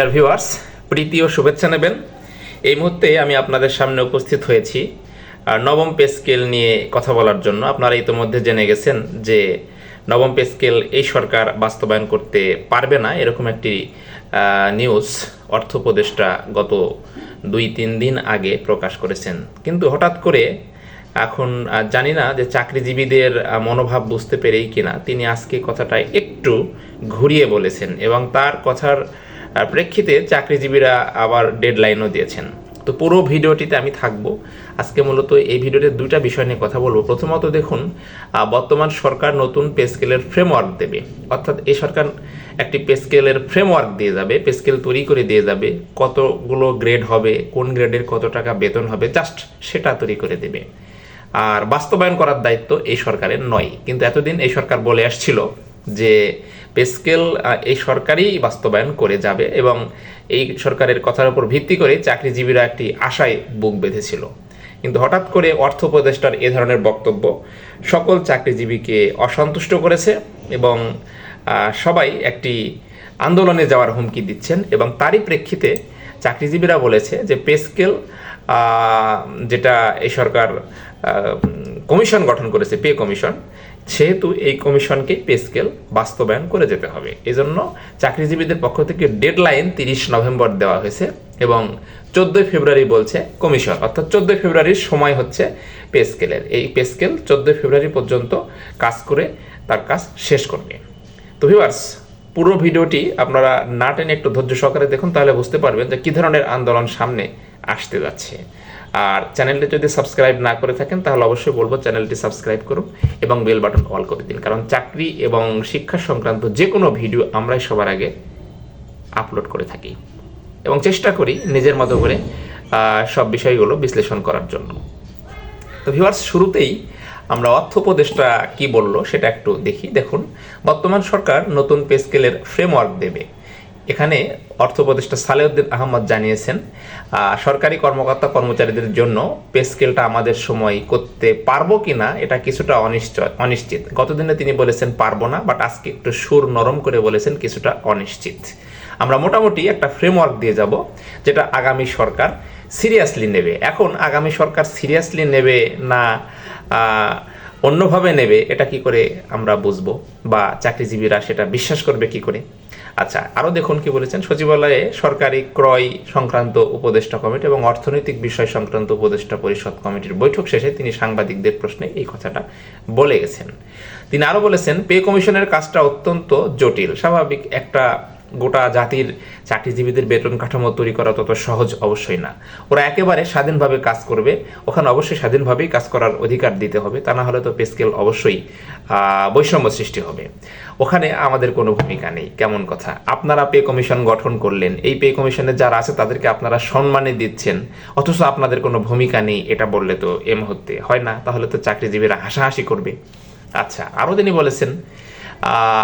Dear viewers প্রীতি ও শুভেচ্ছা নেবেন। এই মুহূর্তে আমি আপনাদের সামনে উপস্থিত হয়েছি। নবম পে স্কেল নিয়ে কথা বলার জন্য আপনারা ইতোমধ্যে জেনে গেছেন যে নবম পে স্কেল এই সরকার বাস্তবায়ন করতে পারবে না। এরকম একটি নিউজ অর্থ উপদেষ্টা গত দুই, তিন দিন আগে প্রকাশ করেছেন। কিন্তু হঠাৎ করে এখন জানি না যে চাকরিজীবীদের মনোভাব বুঝতে পেরেই কিনা, তিনি আজকে কথাটা একটু ঘুরিয়ে বলেছেন এবং তার কথার প্রেক্ষিতে চাকরিজীবীরা আবার ডেডলাইনও দিয়েছেন। তো পুরো ভিডিওটিতে আমি থাকব। আজকে মূলত এই ভিডিওতে দুইটা বিষয় নিয়ে কথা বলব। প্রথমত দেখুন বর্তমান সরকার নতুন পে স্কেলের ফ্রেমওয়ার্ক দেবে। অর্থাৎ এই সরকার একটি পে স্কেলের ফ্রেমওয়ার্ক দিয়ে যাবে পে স্কেল তৈরি করে দিয়ে যাবে। কতগুলো গ্রেড হবে, কোন গ্রেডের কত টাকা বেতন হবে জাস্ট সেটা তৈরি করে দেবে। আর বাস্তবায়ন করার দায়িত্ব এই সরকারের নয়। কিন্তু এতদিন এই সরকার বলে আসছিল যে পে স্কেল এই সরকারই বাস্তবায়ন করে যাবে এবং এই সরকারের কথার উপর ভিত্তি করে চাকরিজীবীরা একটি আশায় বুক বেঁধেছিল। কিন্তু হঠাৎ করে অর্থ উপদেষ্টার এ ধরনের বক্তব্য সকল চাকরিজীবীকে অসন্তুষ্ট করেছে এবং সবাই একটি আন্দোলনে যাওয়ার হুমকি দিচ্ছেন এবং তারই প্রেক্ষিতে চাকরিজীবীরা বলেছে যে পে স্কেল যেটা এই সরকার কমিশন গঠন করেছে, পে কমিশন, সেহেতু এই কমিশনকে পে স্কেল বাস্তবায়ন করে যেতে হবে। এজন্য চাকরিজীবীদের পক্ষ থেকে ডেডলাইন তিরিশ নভেম্বর দেওয়া হয়েছে এবং চোদ্দোই ফেব্রুয়ারি বলছে কমিশন। অর্থাৎ চোদ্দোই ফেব্রুয়ারির সময় হচ্ছে পে স্কেলের। এই পে স্কেল চোদ্দোই ফেব্রুয়ারি পর্যন্ত কাজ করে তার কাজ শেষ করবে। তো ভিউয়ার্স পুরো ভিডিওটি আপনারা না টেনে একটু ধৈর্য সহকারে দেখুন, তাহলে বুঝতে পারবেন যে কী ধরনের আন্দোলন সামনে আসতে যাচ্ছে। আর চ্যানেলটি যদি সাবস্ক্রাইব না করে থাকেন, তাহলে অবশ্যই বলব চ্যানেলটি সাবস্ক্রাইব করুন এবং বেল বাটন অল করে দিন। কারণ চাকরি এবং শিক্ষা সংক্রান্ত যে কোনো ভিডিও আমরাই সবার আগে আপলোড করে থাকি। এবং চেষ্টা করি নিজের মতো করে সব বিষয়গুলো বিশ্লেষণ করার জন্য। তো ভিউয়ার্স, শুরুতেই আমরা অর্থ উপদেষ্টা কি বলল সেটা একটু দেখি। দেখুন, বর্তমান সরকার নতুন পে স্কেলের ফ্রেমওয়ার্ক দেবে। এখানে অর্থ উপদেষ্টা সালেউদ্দিন আহমদ জানিয়েছেন সরকারি কর্মকর্তা কর্মচারীদের জন্য পে স্কেলটা আমাদের সময় করতে পারব কি না এটা কিছুটা অনিশ্চয়, অনিশ্চিত। গতদিনে তিনি বলেছেন পারব না বাট আজকে একটু সুর নরম করে বলেছেন কিছুটা অনিশ্চিত। আমরা মোটামুটি একটা ফ্রেমওয়ার্ক দিয়ে যাব, যেটা আগামী সরকার সিরিয়াসলি নেবে। এখন আগামী সরকার সিরিয়াসলি নেবে না অন্যভাবে নেবে, এটা কি করে আমরা বুঝব? বা চাকরিজীবীরা সেটা বিশ্বাস করবে কি করে? আচ্ছা আরও দেখুন কি বলেছেন। সচিবালয়ে সরকারি ক্রয় সংক্রান্ত উপদেষ্টা কমিটি এবং অর্থনৈতিক বিষয় সংক্রান্ত উপদেষ্টা পরিষদ কমিটির বৈঠক শেষে তিনি সাংবাদিকদের প্রশ্নে এই কথাটা বলে গেছেন। তিনি আরও বলেছেন, পে কমিশনের কাজটা অত্যন্ত জটিল। স্বাভাবিক একটা গোটা জাতির চাকরিজীবীদের বেতন কাঠামো তৈরি করা তত সহজ অবশ্যই না। ওরা একেবারে স্বাধীনভাবে কাজ করবে। ওখানে অবশ্যই স্বাধীনভাবেই কাজ করার অধিকার দিতে হবে। তা না হলে তো পেস্কেল অবশ্যই বৈষম্য সৃষ্টি হবে। ওখানে আমাদের কোনো ভূমিকা নেই। কেমন কথা? আপনারা পে কমিশন গঠন করলেন। এই পে কমিশনে যারা আছে তাদেরকে আপনারা সম্মানে দিচ্ছেন। অথচ আপনাদের কোনো ভূমিকা নেই এটা বললে তো এ মুহূর্তে। হয় না? তাহলে তো চাকরিজীবীরা হাসাহাসি করবে। আচ্ছা আরও তিনি বলেছেন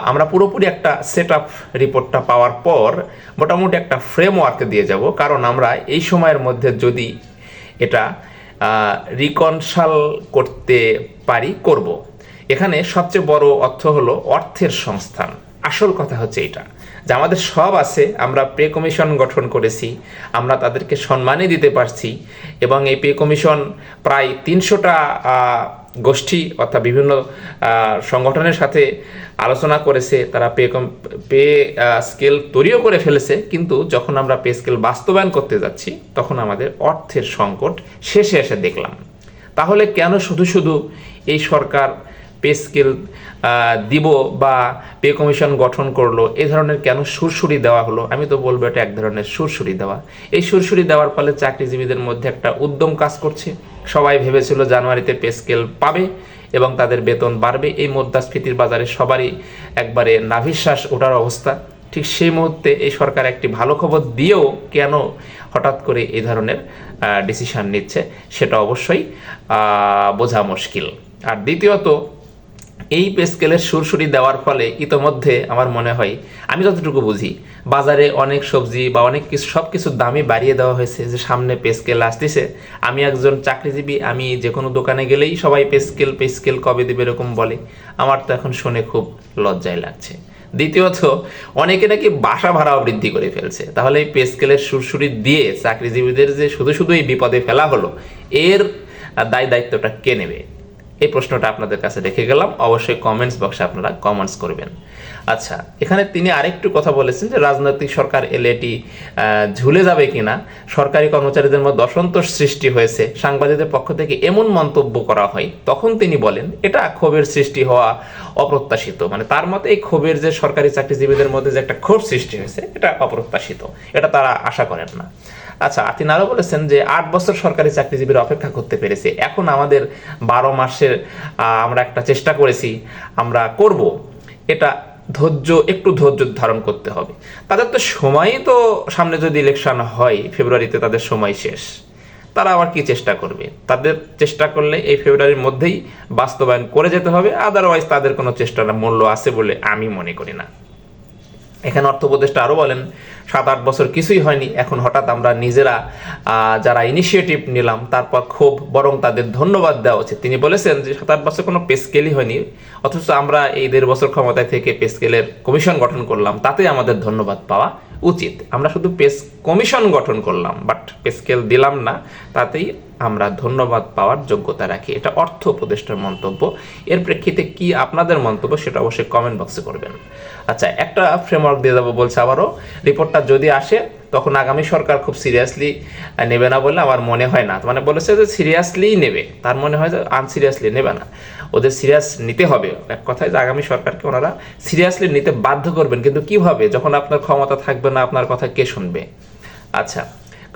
আমরা পুরোপুরি একটা সেট আপ রিপোর্টটা পাওয়ার পর মোটামুটি একটা ফ্রেমওয়ার্ক দিয়ে যাব। কারণ আমরা এই সময়ের মধ্যে যদি এটা রিকনসাল করতে পারি, করব। এখানে সবচেয়ে বড় অর্থ হলো অর্থের সংস্থান। আসল কথা হচ্ছে এটা। যে আমাদের সব আছে, আমরা পে কমিশন গঠন করেছি, আমরা তাদেরকে সম্মানই দিতে পারছি এবং এই পে কমিশন প্রায় তিনশোটা গোষ্ঠী অর্থাৎ বিভিন্ন সংগঠনের সাথে আলোচনা করেছে, তারা পে পে স্কেল তৈরিও করে ফেলেছে, কিন্তু যখন আমরা পে স্কেল বাস্তবায়ন করতে যাচ্ছি, তখন আমাদের অর্থের সংকট শেষে এসে দেখলাম। তাহলে কেন শুধু শুধু এই সরকার পে স্কেল দিব বা পে কমিশন গঠন করল এই ধরনের কেন সুরসুরি দেওয়া হলো? আমি তো বলব এটা এক ধরনের সুরসুরি দেওয়া। এই সুরসুরি দেওয়ার ফলে চাকরিজীবীদের মধ্যে একটা উদ্যম কাজ করছে। সবাই ভেবেছিল জানুয়ারিতে পে স্কেল পাবে এবং তাদের বেতন বাড়বে। এই মুদ্রাস্ফীতির বাজারে সবারই একবারে নাভিশ্বাস ওঠার অবস্থা। ঠিক সেই মুহূর্তে এই সরকার একটি ভালো খবর দিয়েও কেন হঠাৎ করে এই ধরনের ডিসিশন নিচ্ছে, সেটা অবশ্যই বোঝা মুশকিল। আর দ্বিতীয়ত এই পে স্কেলের সুরসুরি দেওয়ার ফলে ইতোমধ্যে আমার মনে হয়, আমি যতটুকু বুঝি, বাজারে অনেক সবজি বা অনেক কিছু সব কিছুর দামই বাড়িয়ে দেওয়া হয়েছে যে সামনে পে স্কেল আসতেছে। আমি একজন চাকরিজীবী, আমি যে কোনো দোকানে গেলেই সবাই পে স্কেল পে স্কেল কবে দেবে এরকম বলে। আমার তো এখন শুনে খুব লজ্জায় লাগছে। দ্বিতীয়ত, অনেকে নাকি বাসা ভাড়াও বৃদ্ধি করে ফেলছে। তাহলে এই পে স্কেলের সুরসুরি দিয়ে চাকরিজীবীদের যে শুধু শুধু এই বিপদে ফেলা হলো, এর দায় দায়িত্বটা কে নেবে? এই প্রশ্নটা আপনাদের কাছে রেখে গেলাম। অবশ্যই কমেন্টস বক্সে আপনারা কমেন্টস করবেন। আচ্ছা এখানে তিনি আরেকটু কথা বলেছেন যে রাজনৈতিক সরকার এলে এটি ঝুলে যাবে কিনা? সরকারি কর্মচারীদের মধ্যে অসন্তোষ সৃষ্টি হয়েছে। সাংবাদিকদের পক্ষ থেকে এমন মন্তব্য করা হয়। তখন তিনি বলেন, এটা ক্ষোভের সৃষ্টি হওয়া অপ্রত্যাশিত। মানে তার মতে এই ক্ষোভের যে সরকারি চাকরিজীবীদের মধ্যে যে একটা ক্ষোভ সৃষ্টি হয়েছে, এটা অপ্রত্যাশিত। এটা তারা আশা করেন না। আচ্ছা তিনি আরও বলেছেন যে আট বছর সরকারি চাকরিজীবীরা অপেক্ষা করতে পেরেছে। এখন আমাদের বারো মাসের আহ, আমরা একটা চেষ্টা করেছি আমরা করব। এটা ধৈর্য একটু ধৈর্য ধারণ করতে হবে। তাদের তো সময়ই তো সামনে যদি ইলেকশন হয় ফেব্রুয়ারিতে তাদের সময় শেষ। তারা আবার কি চেষ্টা করবে? তাদের চেষ্টা করলে এই ফেব্রুয়ারির মধ্যেই বাস্তবায়ন করে যেতে হবে আদারওয়াইজ তাদের কোনো চেষ্টার মূল্য আছে বলে আমি মনে করি না। এখানে অর্থ উপদেষ্টা আরও বলেন, সাত আট বছর কিছুই হয়নি, এখন হঠাৎ আমরা নিজেরা যারা ইনিশিয়েটিভ নিলাম, তারপর খুব বরং তাদের ধন্যবাদ দেওয়া উচিত। তিনি বলেছেন যে সাত আট বছর কোনো পেস্কেলই হয়নি, অথচ আমরা এই দেড় বছর ক্ষমতায় থেকে পে স্কেলের কমিশন গঠন করলাম তাতে আমাদের ধন্যবাদ পাওয়া উচিত। আমরা শুধু পেস কমিশন গঠন করলাম বাট স্কেল দিলাম না। তাতেই আমরা ধন্যবাদ পাওয়ার যোগ্যতা রাখি। এটা অর্থ উপদেষ্টার মন্তব্য। এর প্রেক্ষিতে কি আপনাদের মন্তব্য সেটা অবশ্যই কমেন্ট বক্সে করবেন। আচ্ছা একটা ফ্রেমওয়ার্ক দিয়ে যাব বলছে আবারও। রিপোর্টটা যদি আসে তখন আগামী সরকার খুব সিরিয়াসলি নেবে না বলে আমার মনে হয় না। মানে বলেছে যে সিরিয়াসলি নেবে। তার মনে হয় যে আনসিরিয়াসলি নেবে না। ওদের সিরিয়াস নিতে হবে। এক কথায় যে আগামী সরকারকে ওনারা সিরিয়াসলি নিতে বাধ্য করবেন। কিন্তু কীভাবে? যখন আপনার ক্ষমতা থাকবে না, আপনার কথা কে শুনবে? আচ্ছা।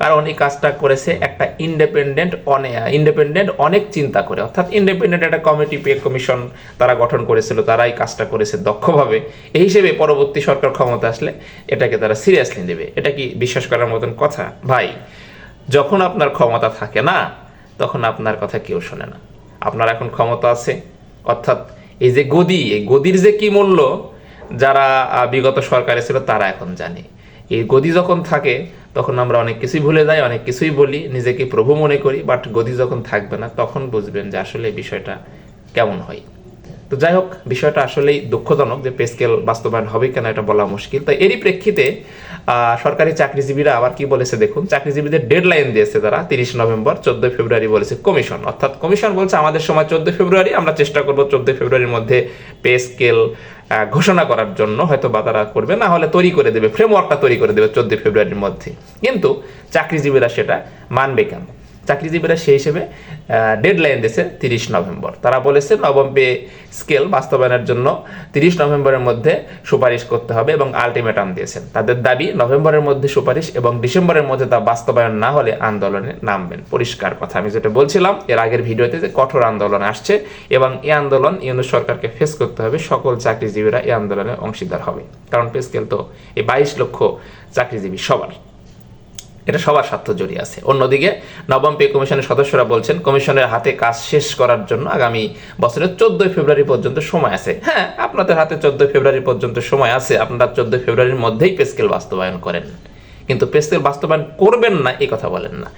কারণ এই কাজটা করেছে একটা ইন্ডিপেন্ডেন্ট ইন্ডিপেন্ডেন্ট অনেক চিন্তা করে। অর্থাৎ ইন্ডিপেন্ডেন্ট একটা কমিটি পে কমিশন তারা গঠন করেছিল, তারা এই কাজটা করেছে দক্ষভাবে। এই হিসেবে পরবর্তী সরকার ক্ষমতা আসলে এটাকে তারা সিরিয়াসলি নেবে। এটা কি বিশ্বাস করার মতন কথা? ভাই, যখন আপনার ক্ষমতা থাকে না, তখন আপনার কথা কেউ শোনে না। আপনার এখন ক্ষমতা আছে, অর্থাৎ এই যে গদি, এই গদির যে কি মূল্য, যারা বিগত সরকারে ছিল তারা এখন জানে। এই গদি যখন থাকে, তখন আমরা অনেক কিছুই ভুলে যাই, অনেক কিছুই বলি, নিজেকে প্রভু মনে করি বাট গদি যখন থাকবে না, তখন বুঝবেন যে আসলে বিষয়টা কেমন হয়। তো যাই হোক, বিষয়টা আসলেই দুঃখজনক যে পে স্কেল বাস্তবায়ন হবে কেন এটা বলা মুশকিল। তো এরই প্রেক্ষিতে সরকারি চাকরিজীবীরা আবার কি বলেছে দেখুন? চাকরিজীবীদের ডেডলাইন দিয়েছে তারা, তিরিশ নভেম্বর, চোদ্দই ফেব্রুয়ারি বলেছে কমিশন অর্থাৎ কমিশন বলছে, আমাদের সময় চোদ্দই ফেব্রুয়ারি, আমরা চেষ্টা করব চোদ্দই ফেব্রুয়ারির মধ্যে পে স্কেল ঘোষণা করার জন্য। হয়তো বা তারা করবে, না হলে তৈরি করে দেবে ফ্রেমওয়ার্কটা তৈরি করে দেবে চোদ্দই ফেব্রুয়ারির মধ্যে। কিন্তু চাকরিজীবীরা সেটা মানবে কেন? চাকরিজীবীরা সেই হিসেবে ডেডলাইন দিয়েছে তিরিশ নভেম্বর। তারা বলেছে নবম পে স্কেল বাস্তবায়নের জন্য তিরিশ নভেম্বরের মধ্যে সুপারিশ করতে হবে এবং আলটিমেটাম দিয়েছেন। তাদের দাবি, নভেম্বরের মধ্যে সুপারিশ এবং ডিসেম্বরের মধ্যে তা বাস্তবায়ন না হলে আন্দোলনে নামবেন। পরিষ্কার কথা, আমি যেটা বলছিলাম, এর আগের ভিডিওতে যে কঠোর আন্দোলন আসছে এবং এই আন্দোলন ইউনুস সরকারকে ফেস করতে হবে, সকল চাকরিজীবীরা এই আন্দোলনে অংশীদার হবে। কারণ পে স্কেল তো এই বাইশ লক্ষ চাকরিজীবী সবার। এটা সবার স্বার্থ জড়িয়ে আছে। অন্যদিকে নবম পে কমিশনের সদস্যরা বলছেন, কমিশনের হাতে কাজ শেষ করার জন্য আগামী বছরের চোদ্দই ফেব্রুয়ারি পর্যন্ত সময় আছে। হ্যাঁ আপনাদের হাতে চোদ্দই ফেব্রুয়ারি পর্যন্ত সময় আছে, আপনারা চোদ্দই ফেব্রুয়ারির মধ্যেই পেস্কেল বাস্তবায়ন করেন। কিন্তু পেস্কেল বাস্তবায়ন করবেন না এই কথা বলেন না।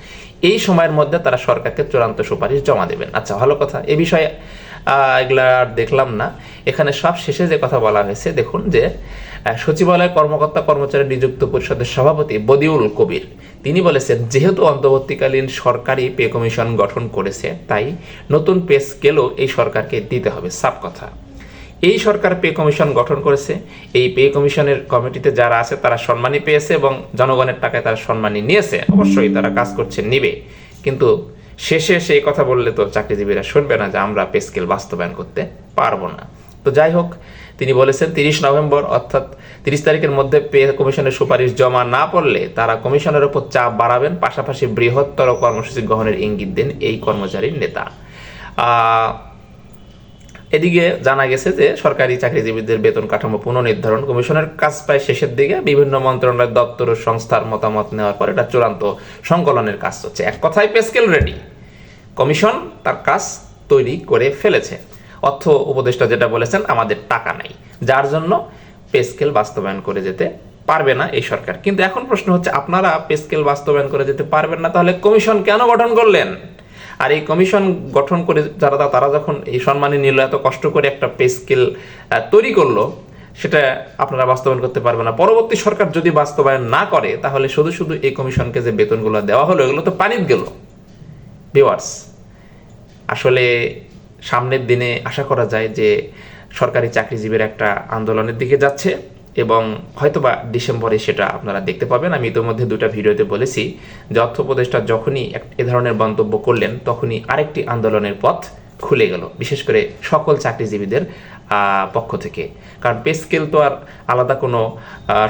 এই সময়ের মধ্যে তারা সরকারকে চূড়ান্ত সুপারিশ জমা দেবেন। আচ্ছা ভালো কথা। এ বিষয়ে এগুলা আর দেখলাম না। এখানে সব শেষে যে কথা বলা হয়েছে, দেখুন যে সচিবালয়ের কর্মকর্তা কর্মচারী নিযুক্ত পরিষদের সভাপতি বদিউল কবির তিনি বলেছেন, যেহেতু অন্তর্বর্তীকালীন সরকারি পে কমিশন গঠন করেছে, তাই নতুন পে স্কেলও এই সরকারকে দিতে হবে। সাব কথা। এই সরকার পে কমিশন গঠন করেছে। এই পে কমিশনের কমিটিতে যারা আছে, তারা সম্মানই পেয়েছে এবং জনগণের টাকায় তারা সম্মানই নিয়েছে। অবশ্যই তারা কাজ করছে, নিবে। কিন্তু শেষে সেই কথা বললে তো চাকরিজীবীরা শুনবে না যে আমরা পে স্কেল বাস্তবায়ন করতে পারব না। তো যাই হোক তিনি বলেছেন, তিরিশ নভেম্বর অর্থাৎ তিরিশ তারিখের মধ্যে পে কমিশনের সুপারিশ জমা না পড়লে তারা কমিশনের উপর চাপ বাড়াবেন, পাশাপাশি বৃহত্তর কর্মসূচি গ্রহণের ইঙ্গিত দেন এই কর্মচারীর নেতা। এদিকে জানা গেছে যে সরকারি চাকরিজীবীদের বেতন কাঠামো পুনর্নির্ধারণ কমিশনের কাজ প্রায় শেষের দিকে, বিভিন্ন মন্ত্রণালয়ের দপ্তর ও সংস্থার মতামত নেওয়ার পর এটা চূড়ান্ত সংকলনের কাজ হচ্ছে এক কথায়, পেস্কেল রেডি। কমিশন তার কাজ তৈরি করে ফেলেছে। অর্থ উপদেষ্টা যেটা বলেছেন, আমাদের টাকা নেই। যার জন্য পেস্কেল বাস্তবায়ন করে যেতে পারবে না এই সরকার। কিন্তু এখন প্রশ্ন হচ্ছে, আপনারা পেস্কেল বাস্তবায়ন করে যেতে পারবেন না, তাহলে কমিশন কেন গঠন করলেন? আর এই কমিশন গঠন করে যারা তারা যখন এই সম্মানে নিল, এত কষ্ট করে একটা পেস্কেল তৈরি করল, সেটা আপনারা বাস্তবায়ন করতে পারবেন না। পরবর্তী সরকার যদি বাস্তবায়ন না করে, তাহলে শুধু শুধু এই কমিশনকে যে বেতনগুলো দেওয়া হলো, এগুলো তো পানিত গেল। ভিওয়ার্স আসলে সামনের দিনে আশা করা যায় যে সরকারি চাকরিজীবীর একটা আন্দোলনের দিকে যাচ্ছে এবং হয়তোবা ডিসেম্বরে সেটা আপনারা দেখতে পাবেন। আমি ইতিমধ্যে দুটা ভিডিওতে বলেছি যে অর্থ উপদেষ্টা যখনই এ ধরনের মন্তব্য করলেন, তখনই আরেকটি আন্দোলনের পথ খুলে গেল, বিশেষ করে সকল চাকরিজীবীদের পক্ষ থেকে। কারণ পে স্কেল তো আর আলাদা কোনো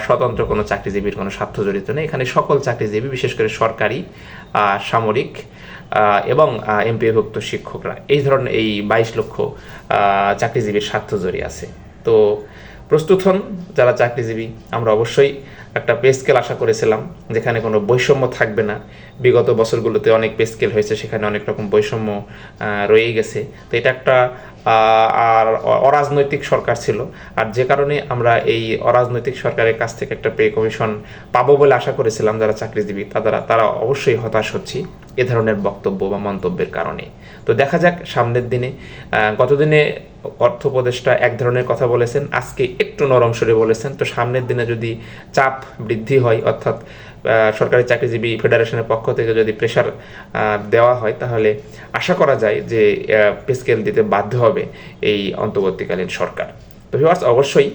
স্বতন্ত্র কোনো চাকরিজীবীর কোনো স্বার্থ জড়িত নেই। এখানে সকল চাকরিজীবী, বিশেষ করে সরকারি সামরিক এবং এমপিভুক্ত শিক্ষকরা। এই ধরনের এই বাইশ লক্ষ চাকরিজীবীর স্বার্থ জড়িয়ে আছে। তো প্রস্তুত হন যারা চাকরিজীবী, আমরা অবশ্যই একটা পে স্কেল আশা করেছিলাম, যেখানে কোনো বৈষম্য থাকবে না। বিগত বছরগুলোতে অনেক পে স্কেল হয়েছে, সেখানে অনেক রকম বৈষম্য রয়েই গেছে। তো এটা একটা আর অরাজনৈতিক সরকার ছিল। আর যে কারণে আমরা এই অরাজনৈতিক সরকারের কাছ থেকে একটা পে কমিশন পাবো বলে আশা করেছিলাম, যারা চাকরিজীবী, তারা তারা অবশ্যই হতাশ হচ্ছি এ ধরনের বক্তব্য বা মন্তব্যের কারণে। তো দেখা যাক সামনের দিনে গতদিনে অর্থ উপদেষ্টা এক ধরনের কথা বলেছেন, আজকে একটু নরম সরে বলেছেন। তো সামনের দিনে যদি চাপ বৃদ্ধি হয়, অর্থাৎ সরকারি চাকরিজীবী ফেডারেশনের পক্ষ থেকে যদি প্রেশার দেওয়া হয়, তাহলে আশা করা যায় যে পে স্কেল দিতে বাধ্য হবে এই অন্তর্বর্তীকালীন সরকার। তো ভিউয়ার্স অবশ্যই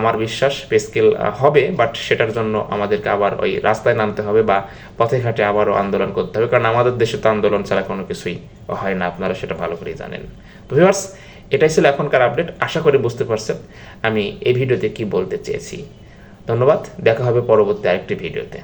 আমার বিশ্বাস পেস্কেল হবে বাট সেটার জন্য আমাদেরকে আবার ওই রাস্তায় নামতে হবে বা পথে ঘাটে আবারও আন্দোলন করতে হবে, কারণ আমাদের দেশে তো আন্দোলন ছাড়া কোনো কিছুই হয় না, আপনারা সেটা ভালো করেই জানেন। তো ভিউয়ার্স এটাই ছিল এখনকার আপডেট। আশা করি বুঝতে পারছেন আমি এই ভিডিওতে কি বলতে চেয়েছি। ধন্যবাদ। দেখা হবে পরবর্তী আরেকটি ভিডিওতে।